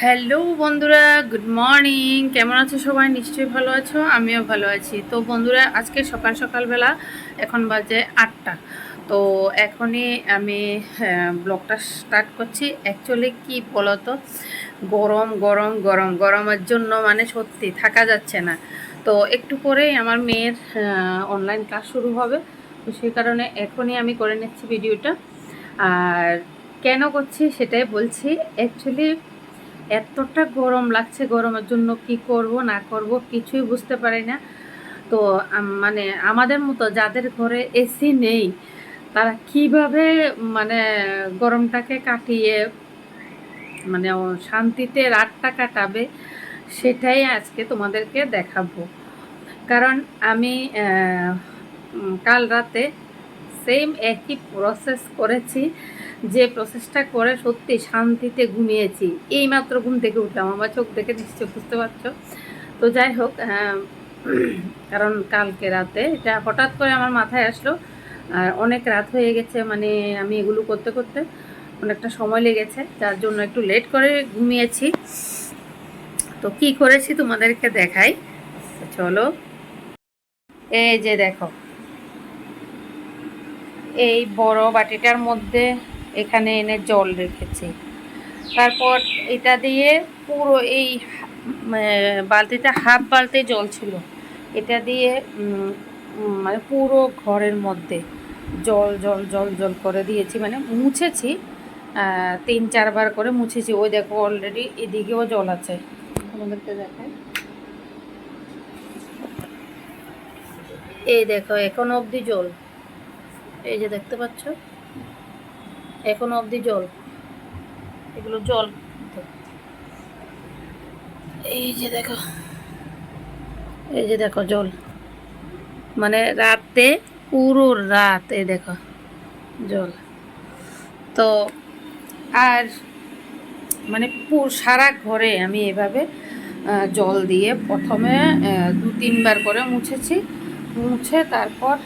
Hello বন্ধুরা good morning কেমন আছো সবাই? নিশ্চয়ই ভালো আছো আমিও ভালো আছি। তো বন্ধুরা আজকে সকাল সকালবেলা এখন বাজে আটটা। তো এখনই আমি আহ, ব্লগটা স্টার্ট করছি। অ্যাকচুয়ালি কি বলতো? গরম গরম গরম। গরমের জন্য মানে সত্যি থাকা যাচ্ছে না। তো একটু পরেই আমার মেয়ের অনলাইন ক্লাস শুরু হবে। তো সেই কারণে এখনই আমি করে নিচ্ছি ভিডিওটা আর কেন করছি সেটাই বলছি। অ্যাকচুয়ালি এতটা গরম লাগছে গরমের জন্য কি করব, না করব, কিছুই বুঝতে পারি না। তো মানে আমাদের মতো যাদের ঘরে এসি নেই, তারা কীভাবে মানে গরমটাকে কাটিয়ে মানে শান্তিতে রাতটা কাটাবে, সেটাই আজকে তোমাদেরকে দেখাবো। কারণ আমি কাল রাতে সেম একই প্রসেস করেছি। যে প্রসেসটা করে সত্যি শান্তিতে ঘুমিয়েছি এই মাত্র ঘুম থেকে উঠলাম। আমার চোখ দেখে নিশ্চয় বুঝতে পারছ। তো যাই হোক আহ, কারণ কালকে রাতে এটা হঠাৎ করে আমার মাথায় আসলো আর অনেক রাত হয়ে গেছে মানে আমি এগুলো করতে করতে অনেকটা সময় লেগেছে যার জন্য একটু লেট করে ঘুমিয়েছি। তো কি করেছি তোমাদেরকে দেখাই? চলো। এই যে দেখো এই বড় বাটিটার মধ্যে এখানে এনে জল রেখেছি। তারপর এটা দিয়ে পুরো এই বালতিটা হাফ বালতি জল ছিল। এটা দিয়ে মানে পুরো ঘরের মধ্যে জল জল জল জল করে দিয়েছি। মানে মুছেছি তিন, চারবার করে মুছেছি। ওই দেখো অলরেডি এদিকেও জল আছে। তোমাদেরকে দেখায় এই দেখো, এখন অবধি জল। এই যে দেখতে পাচ্ছ? এখন অবধি জল। এগুলো জল। এই যে দেখো, এই যে দেখো জল। মানে রাতে, পুরো রাত এই দেখো জল। তো আর মানে সারা ঘরে আমি এভাবে জল দিয়ে প্রথমে দু, তিনবার করে মুছেছি। মুছে তারপর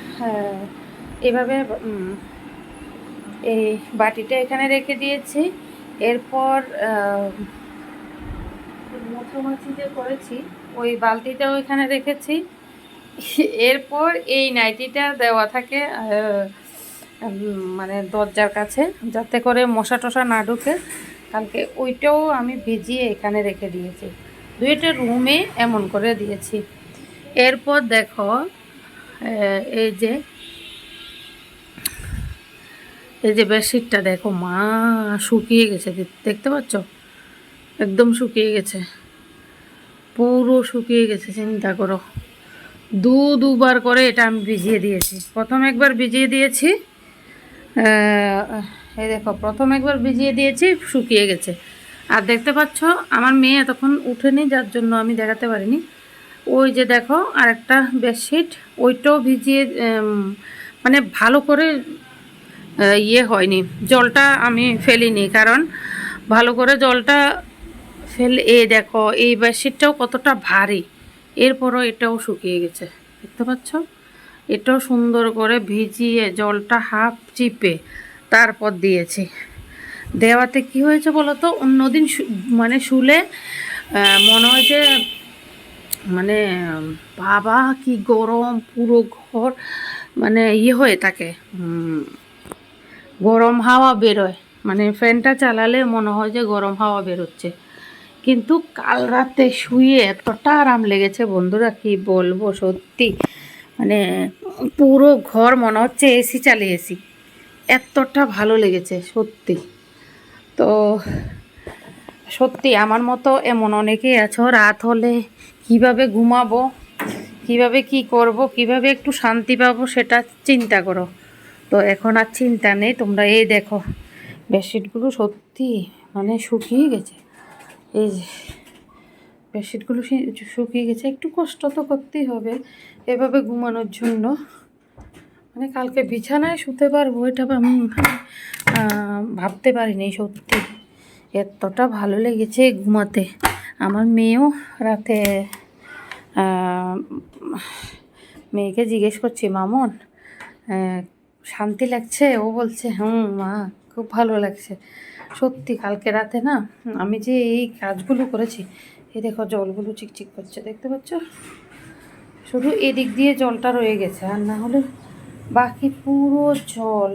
এভাবে এই বাটিটা এখানে রেখে দিয়েছি। এরপর আহ, যে করেছি ওই বালতিটাও এখানে রেখেছি। এরপর এই নাইটিটা দেওয়া থাকে মানে দরজার কাছে যাতে করে মশা টশা না ঢুকে। কালকে ওইটাও আমি ভিজিয়ে এখানে রেখে দিয়েছি। দুইটা রুমে এমন করে দিয়েছি। এরপর দেখো এই যে এই যে বেডশিটটা দেখো, মা শুকিয়ে গেছে দেখতে পাচ্ছ? একদম শুকিয়ে গেছে। পুরো শুকিয়ে গেছে, চিন্তা করো। দু, দুবার করে এটা আমি ভিজিয়ে দিয়েছি। প্রথম একবার ভিজিয়ে দিয়েছি এই দেখো, প্রথম একবার ভিজিয়ে দিয়েছি, শুকিয়ে গেছে। আর দেখতে পাচ্ছ, আমার মেয়ে এতক্ষণ উঠেনি, যার জন্য আমি দেখাতে পারিনি। ওই যে দেখো, আরেকটা বেডশিট ওইটাও ভিজিয়ে মানে ভালো করে ইয়ে হয়নি। জলটা আমি ফেলিনি, কারণ ভালো করে জলটা ফেলে, এ দেখো, এই বেডশিটটাও কতটা ভারী। এরপরও এটাও শুকিয়ে গেছে, দেখতে পাচ্ছ? এটাও সুন্দর করে ভিজিয়ে জলটা হাফ চিপে তারপর দিয়েছি। দেওয়াতে কি হয়েছে বলো তো? অন্যদিন মানে শুলে মনে হয় যে মানে বাবা কি গরম, পুরো ঘর মানে ইয়ে হয়ে থাকে। গরম হাওয়া বেরোয়। মানে ফ্যানটা চালালে মনে হয় যে গরম হাওয়া বেরোচ্ছে। কিন্তু কাল রাতে শুয়ে এতটা আরাম লেগেছে বন্ধুরা, কি বলব সত্যি। মানে পুরো ঘর মনে হচ্ছে এসি চালিয়েছি এতটা ভালো লেগেছে সত্যি। তো সত্যি আমার মতো এমন অনেকেই আছো, রাত হলে কীভাবে ঘুমাবো, কীভাবে কি করব, কীভাবে একটু শান্তি পাবো সেটা চিন্তা করো। তো এখন আর চিন্তা নেই, তোমরা এই দেখো, বেডশিটগুলো সত্যি মানে শুকিয়ে গেছে। এই যে বেডশিটগুলো শুকিয়ে গেছে, একটু কষ্ট তো করতেই হবে এভাবে ঘুমানোর জন্য। মানে কালকে বিছানায় শুতে পারব, এটা আমি ভাবতে পারিনি সত্যি। এতটা ভালো লেগেছে ঘুমাতে। আমার মেয়েও রাতে মেয়েকে জিজ্ঞেস করছি, মামন শান্তি লাগছে? ও বলছে, হুম, মা, খুব ভালো লাগছে। সত্যি, কালকে রাতে না, আমি যে এই কাজগুলো করেছি, এই দেখো জলগুলো চিকচিক করছে, দেখতে পাচ্ছ? শুধু এদিক দিয়ে জলটা রয়ে গেছে, আর না হলে বাকি পুরো জল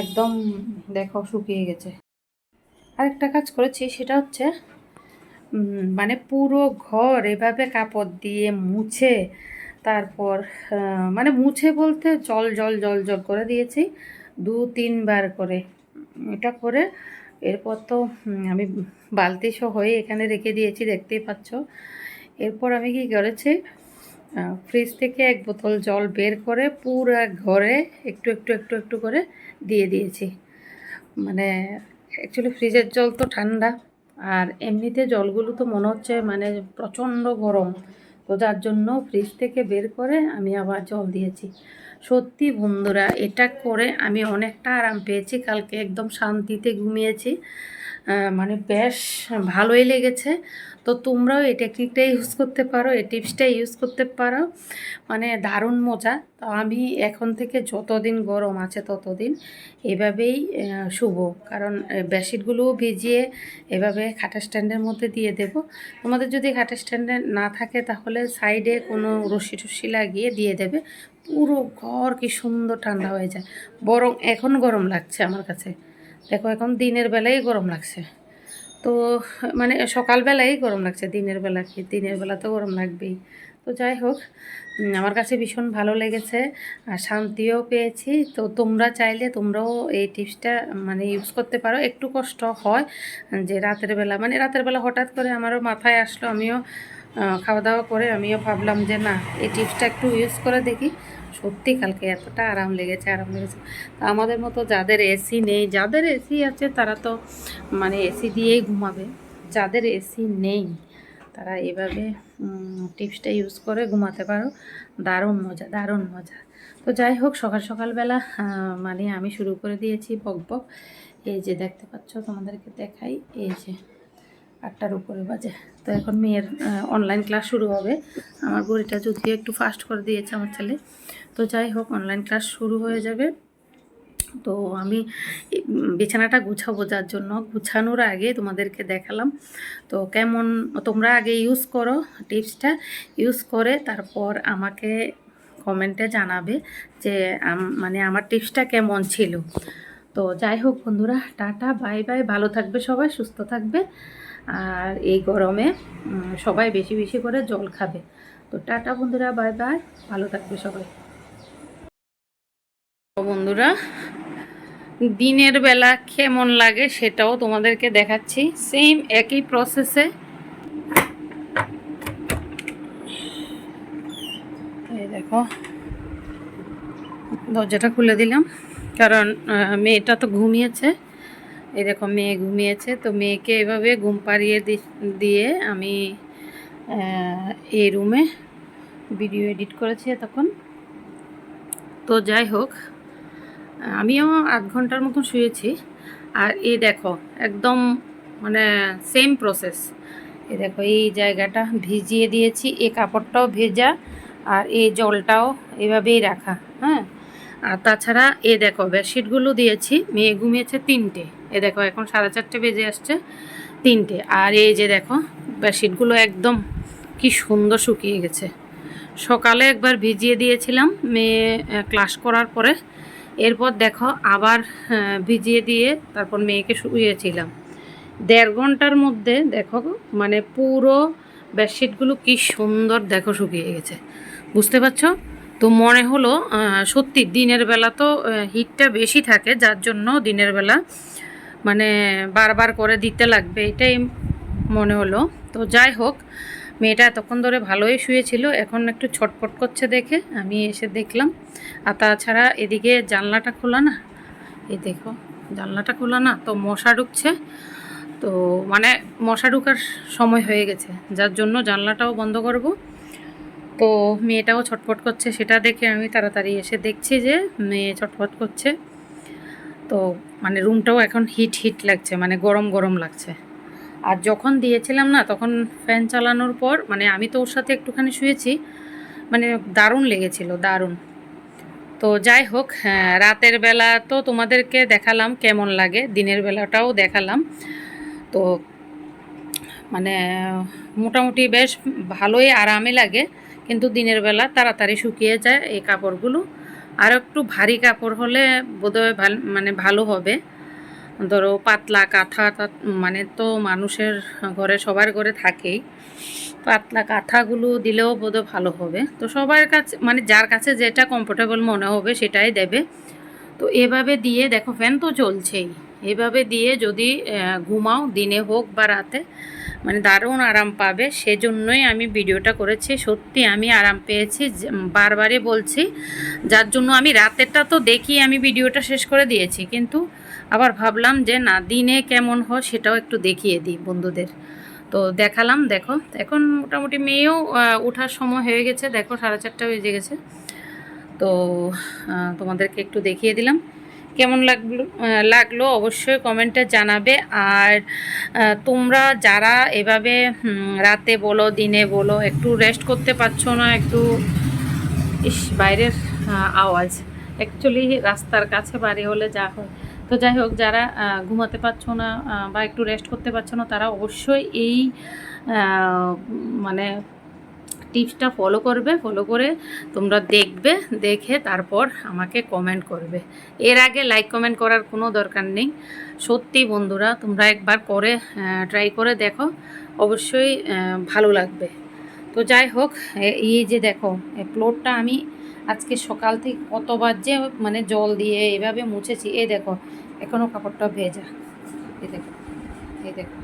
একদম, দেখো, শুকিয়ে গেছে। আরেকটা কাজ করেছি, সেটা হচ্ছে মানে পুরো ঘর এভাবে কাপড় দিয়ে মুছে তারপর মানে মুছে বলতে জল জল জল জল করে দিয়েছি। দু, তিনবার করে। এটা করে এরপর তো আমি বালতি সহ হয়ে এখানে রেখে দিয়েছি, দেখতেই পাচ্ছ। এরপর আমি কি করেছি ফ্রিজ থেকে এক বোতল জল বের করে পুরো ঘরে একটু একটু একটু একটু করে দিয়ে দিয়েছি। মানে অ্যাকচুয়ালি ফ্রিজের জল তো ঠান্ডা। আর এমনিতে জলগুলো তো মনে হচ্ছে মানে প্রচণ্ড গরম। তো যার জন্য ফ্রিজ থেকে বের করে আমি আবার জল দিয়েছি। সত্যি বন্ধুরা, এটা করে আমি অনেকটা আরাম পেয়েছি। কালকে একদম শান্তিতে ঘুমিয়েছি। মানে বেশ ভালোই লেগেছে। তো তোমরাও এই টেকনিকটা ইউজ করতে পারো, এই টিপসটা ইউজ করতে পারো। মানে দারুণ মজা। তো আমি এখন থেকে যতদিন গরম আছে ততদিন এভাবেই শুভ কারণ বেডশিটগুলোও ভিজিয়ে এভাবে খাটা স্ট্যান্ডের মধ্যে দিয়ে দেব। তোমাদের যদি খাটা স্ট্যান্ডে না থাকে তাহলে সাইডে কোনো রশি টসি লাগিয়ে দিয়ে দেবে। পুরো ঘর কি সুন্দর ঠান্ডা হয়ে যায়। বরং এখন গরম লাগছে আমার কাছে। দেখো, এখন দিনের বেলায় গরম লাগছে। তো মানে সকালবেলায় গরম লাগছে, দিনের বেলা কি? দিনের বেলা তো গরম লাগবেই। তো যাই হোক আমার কাছে ভীষণ ভালো লেগেছে আর শান্তিও পেয়েছি। তো তোমরা চাইলে তোমরাও এই টিপসটা মানে ইউজ করতে পারো। একটু কষ্ট হয় যে রাতের বেলা মানে রাতের বেলা হঠাৎ করে আমারও মাথায় আসলো, আমিও খাওয়া দাওয়া করে আমিও ভাবলাম যে না, এই টিপসটা একটু ইউজ করে দেখি। সত্যি কালকে এতটা আরাম লেগেছে আরাম লেগেছে। তো আমাদের মতো যাদের এসি নেই, যাদের এসি আছে তারা তো মানে এসি দিয়েই ঘুমাবে। যাদের এসি নেই, তারা এভাবে টিপসটা ইউজ করে ঘুমাতে পারো। দারুণ মজা দারুণ মজা। তো যাই হোক, সকাল সকালবেলা মানে আমি শুরু করে দিয়েছি বক বক। এই যে দেখতে পাচ্ছ, তোমাদেরকে দেখাই, এই যে। আটটার উপরে বাজে। তো এখন মেয়ের অনলাইন ক্লাস শুরু হবে। আমার গড়িটা যদিও একটু ফাস্ট করে দিয়েছে আমার ছেলে। তো যাই হোক অনলাইন ক্লাস শুরু হয়ে যাবে। তো আমি, বিছানাটা গুছাবো যার জন্য। গুছানোর আগে তোমাদেরকে দেখালাম। তো কেমন, তোমরা আগে ইউজ করো টিপসটা। ইউজ করে তারপর আমাকে কমেন্টে জানাবে যে মানে আমার টিপসটা কেমন ছিল। তো যাই হোক বন্ধুরা, টাটা বাই বাই ভালো থাকবে সবাই, সুস্থ থাকবে। আর এই গরমে সবাই বেশি বেশি করে জল খাবে। তো টাটা বন্ধুরা, বাই বাই, ভালো থাকবে সবাই। বন্ধুরা, দিনের বেলা কেমন লাগে সেটাও তোমাদেরকে দেখাচ্ছি। সেম একই প্রসেসে এই দেখো, দরজাটা খুলে দিলাম, কারণ মেয়েটা তো ঘুমিয়েছে। দেখো মেয়ে ঘুমিয়েছে, তো মেয়েকে এভাবে ঘুম পাড়িয়ে দিয়ে আমি এই রুমে ভিডিও এডিট করেছি তখন তো যাই হোক, আমিও আধ ঘণ্টার মতন শুয়েছি। আর এই দেখো, একদম মানে সেম প্রসেস এ দেখো, এই জায়গাটা ভিজিয়ে দিয়েছি, এই কাপড়টাও ভেজা আর এই জলটাও এভাবেই রাখা হ্যাঁ? আর তাছাড়া এ দেখো বেডশিটগুলো দিয়েছি, মেয়ে ঘুমিয়েছে তিনটে। এ দেখো এখন সাড়ে চারটে বেজে আসছে তিনটে। আর এই যে দেখো বেডশিটগুলো একদম কি সুন্দর শুকিয়ে গেছে। সকালে একবার ভিজিয়ে দিয়েছিলাম, মেয়ে ক্লাস করার পরে। এরপর দেখো আবার ভিজিয়ে দিয়ে তারপর মেয়েকে শুয়েছিলাম দেড় ঘণ্টার মধ্যে দেখো মানে পুরো বেডশিটগুলো কি সুন্দর দেখো শুকিয়ে গেছে। বুঝতে পারছ? তো মনে হলো সত্যি দিনের বেলা তো হিটটা বেশি থাকে, যার জন্য দিনের বেলা মানে বারবার করে দিতে লাগবে, এটাই মনে হলো। তো যাই হোক, মেয়েটা এতক্ষণ ধরে ভালোই শুয়েছিল, এখন একটু ছটপট করছে দেখে, আমি এসে দেখলাম। আর তাছাড়া এদিকে জানলাটা খোলা না? এই দেখো, জানলাটা খোলা না, তো মশা ঢুকছে। তো মানে মশা ঢুকার সময় হয়ে গেছে, যার জন্য জানলাটাও বন্ধ করব। তো মেয়েটাও ছটফট করছে সেটা দেখে আমি তাড়াতাড়ি এসে দেখছি যে মেয়ে ছটফট করছে। তো মানে রুমটাও এখন হিট হিট লাগছে মানে গরম গরম লাগছে। আর যখন দিয়েছিলাম না তখন ফ্যান চালানোর পর মানে আমি তো ওর সাথে একটুখানি শুয়েছি মানে দারুণ লেগেছিল দারুণ। তো যাই হোক হ্যাঁ, রাতের বেলা তো তোমাদেরকে দেখালাম কেমন লাগে দিনের বেলাটাও দেখালাম। তো মানে মোটামুটি বেশ ভালোই আরামে লাগে। কিন্তু দিনের বেলা তাড়াতাড়ি শুকিয়ে যায় এই কাপড়গুলো। আর একটু ভারী কাপড় হলে বোধহয় ভালো মানে ভালো হবে। ধরো পাতলা কাঁথা মানে তো মানুষের ঘরে সবার ঘরে থাকেই। পাতলা কাঁথাগুলো দিলেও বোধহয় ভালো হবে। তো সবার কাছে মানে যার কাছে যেটা কমফোর্টেবল মনে হবে সেটাই দেবে। তো এভাবে দিয়ে দেখো ফ্যান তো চলছেই। এভাবে দিয়ে যদি ঘুমাও, দিনে হোক বা রাতে মানে দারুণ আরাম পাবে। সেজন্যই আমি ভিডিওটা করেছি। সত্যি আমি আরাম পেয়েছি। বারবারই বলছি, যার জন্য আমি রাতেরটা তো দেখি আমি ভিডিওটা শেষ করে দিয়েছি। কিন্তু আবার ভাবলাম যে, না, দিনে কেমন হয় সেটাও একটু দেখিয়ে দিই বন্ধুদের। তো দেখালাম, দেখো। এখন মোটামুটি মেয়েও ওঠার সময় হয়ে গেছে। দেখো, সাড়ে চারটা বেজে গেছে। তো তোমাদেরকে একটু দেখিয়ে দিলাম। কেমন লাগল? লাগল অবশ্যই কমেন্টে জানাবে। আর তোমরা যারা এভাবে রাতে বলো, দিনে বলো, একটু রেস্ট করতে পারছ না, একটু, ইস, বাইরের আওয়াজ। অ্যাকচুয়ালি রাস্তার কাছে বাড়ি হলে যা হয়। তো যাই হোক, যারা ঘুমাতে পারছ না বা একটু রেস্ট করতে পারছ না, তারা অবশ্যই এই মানে টিপসটা ফলো করবে ফলো করে তোমরা দেখবে দেখে তারপর আমাকে কমেন্ট করবে। এর আগে লাইক কমেন্ট করার কোনো দরকার নেই। সত্যি বন্ধুরা তোমরা একবার করে ট্রাই করে দেখো। অবশ্যই ভালো লাগবে। তো যাই হোক এই যে দেখো প্লটটা আমি আজকে সকাল থেকে কতবার যে মানে জল দিয়ে এভাবে মুছেছি। এই দেখো এখনও কাপড়টা ভেজা। এই দেখো এই দেখো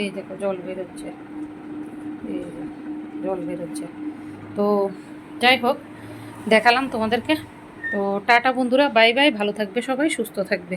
এই দেখো জল বেরোচ্ছে। এই যে, জল বেরোচ্ছে। তো যাই হোক, দেখালাম তোমাদেরকে। তো টাটা বন্ধুরা, বাই বাই, ভালো থাকবে সবাই, সুস্থ থাকবে।